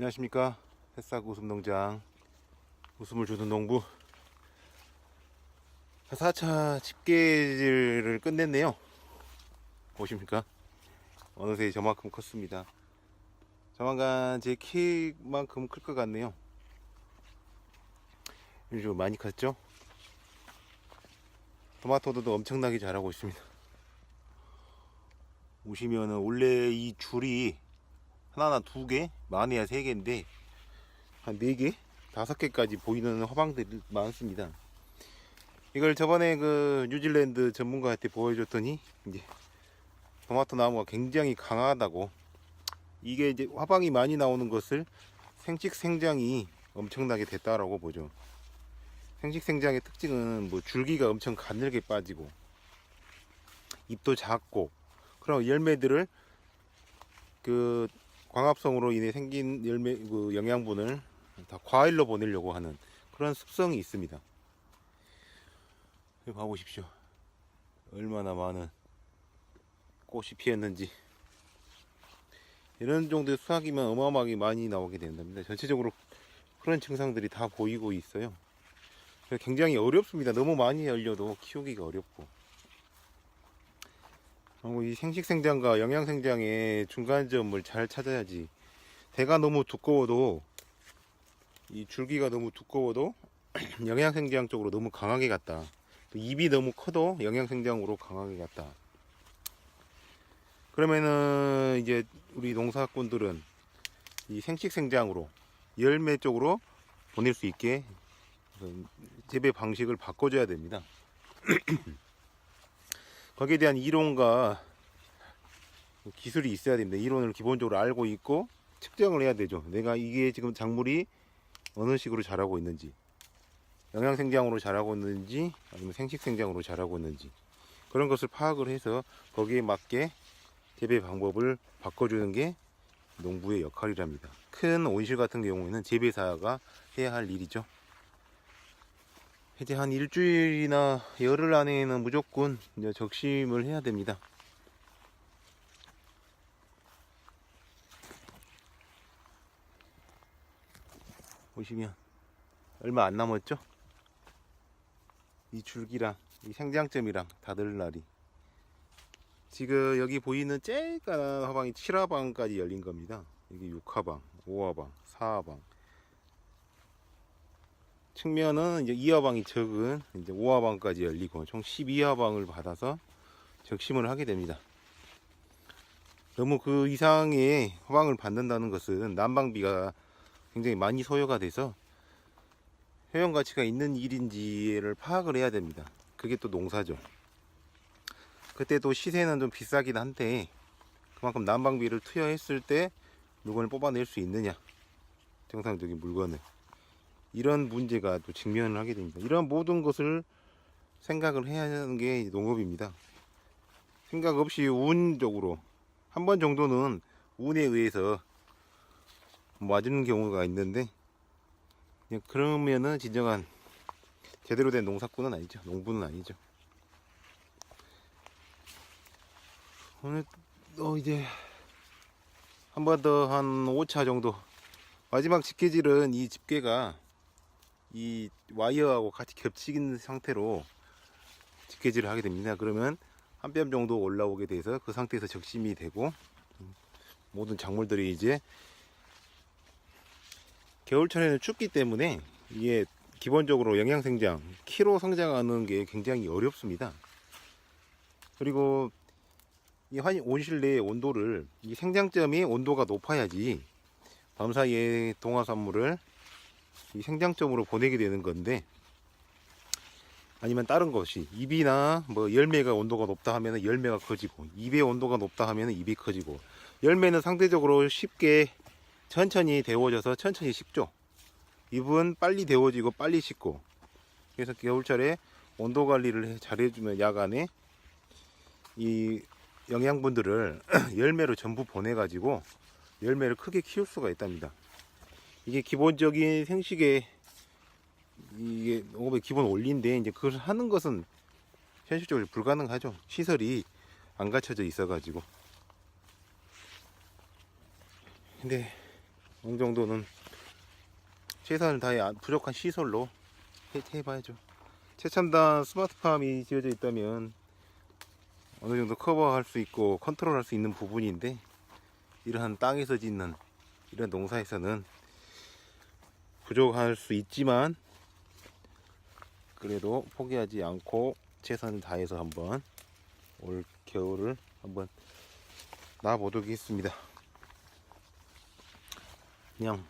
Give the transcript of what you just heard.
안녕하십니까? 새싹 웃음 농장. 웃음을 주는 농부. 4차 집게질을 끝냈네요. 보십니까? 어느새 저만큼 컸습니다. 조만간 제 키만큼 클 것 같네요. 요즘 많이 컸죠? 토마토도 엄청나게 자라고 있습니다. 보시면은 원래 이 줄이 하나나 두 개, 많아야 세 개인데 한 네 개, 다섯 개까지 보이는 화방들이 많습니다. 이걸 저번에 그 뉴질랜드 전문가한테 보여줬더니 이제 토마토 나무가 굉장히 강하다고 이게 이제 화방이 많이 나오는 것을 생식 생장이 엄청나게 됐다라고 보죠. 생식 생장의 특징은 뭐 줄기가 엄청 가늘게 빠지고 잎도 작고 그럼 열매들을 그 광합성으로 인해 생긴 열매 그 영양분을 다 과일로 보내려고 하는 그런 습성이 있습니다. 봐보십시오. 얼마나 많은 꽃이 피었는지. 이런 정도의 수확이면 어마어마하게 많이 나오게 된답니다. 전체적으로 그런 증상들이 다 보이고 있어요. 굉장히 어렵습니다. 너무 많이 열려도 키우기가 어렵고. 그리고 이 생식생장과 영양생장의 중간점을 잘 찾아야지. 대가 너무 두꺼워도 이 줄기가 너무 두꺼워도 영양생장 쪽으로 너무 강하게 갔다. 또 잎이 너무 커도 영양생장으로 강하게 갔다. 그러면은 이제 우리 농사꾼들은 이 생식생장으로 열매 쪽으로 보낼 수 있게 그 재배 방식을 바꿔줘야 됩니다. 거기에 대한 이론과 기술이 있어야 됩니다. 이론을 기본적으로 알고 있고 측정을 해야 되죠. 내가 이게 지금 작물이 어느 식으로 자라고 있는지, 영양생장으로 자라고 있는지, 아니면 생식생장으로 자라고 있는지 그런 것을 파악을 해서 거기에 맞게 재배 방법을 바꿔주는 게 농부의 역할이랍니다. 큰 온실 같은 경우에는 재배사가 해야 할 일이죠. 이제 한 일주일이나 열흘 안에는 무조건 이제 적심을 해야 됩니다. 보시면 얼마 안 남았죠? 이 줄기랑 이 생장점이랑 다들 날이 지금 여기 보이는 쬐까만 화방이 7화방까지 열린 겁니다. 여기 6화방, 5화방, 4화방 측면은 이제 2화방이 적은 이제 5화방까지 열리고 총 12화방을 받아서 적심을 하게 됩니다. 너무 그 이상의 화방을 받는다는 것은 난방비가 굉장히 많이 소요가 돼서 효용 가치가 있는 일인지를 파악을 해야 됩니다. 그게 또 농사죠. 그때도 시세는 좀 비싸긴 한데 그만큼 난방비를 투여했을 때 물건을 뽑아낼 수 있느냐 정상적인 물건을 이런 문제가 또 직면을 하게 됩니다. 이런 모든 것을 생각을 해야 하는 게 농업입니다. 생각 없이 운적으로 한 번 정도는 운에 의해서 맞는 경우가 있는데 그러면은 진정한 제대로 된 농사꾼은 아니죠. 농부는 아니죠. 오늘 또 이제 한 번 더 한 5차 정도 마지막 집게질은 이 집게가 이 와이어하고 같이 겹치는 상태로 집게질을 하게 됩니다. 그러면 한 뼘 정도 올라오게 돼서 그 상태에서 적심이 되고 모든 작물들이 이제 겨울철에는 춥기 때문에 이게 기본적으로 영양생장, 키로 성장하는 게 굉장히 어렵습니다. 그리고 이 환- 온실 내의 온도를 이 생장점이 온도가 높아야지 밤사이에 동화산물을 이 생장점으로 보내게 되는 건데 아니면 다른 것이 잎이나 뭐 열매가 온도가 높다 하면 열매가 커지고 잎의 온도가 높다 하면 잎이 커지고 열매는 상대적으로 쉽게 천천히 데워져서 천천히 식죠 잎은 빨리 데워지고 빨리 식고 그래서 겨울철에 온도 관리를 해- 잘해주면 야간에 이 영양분들을 열매로 전부 보내가지고 열매를 크게 키울 수가 있답니다. 이게 기본적인 생식의 이게 농업의 기본 원리인데 이제 그걸 하는 것은 현실적으로 불가능하죠. 시설이 안 갖춰져 있어가지고. 근데 어느 정도는 최선을 다해 안- 부족한 시설로 해, 해봐야죠. 최첨단 스마트팜이 지어져 있다면 어느 정도 커버할 수 있고 컨트롤할 수 있는 부분인데 이러한 땅에서 짓는 이런 농사에서는 부족할 수 있지만 그래도 포기하지 않고 최선을 다해서 한번 올 겨울을 한번 놔보도록 하겠습니다. 그냥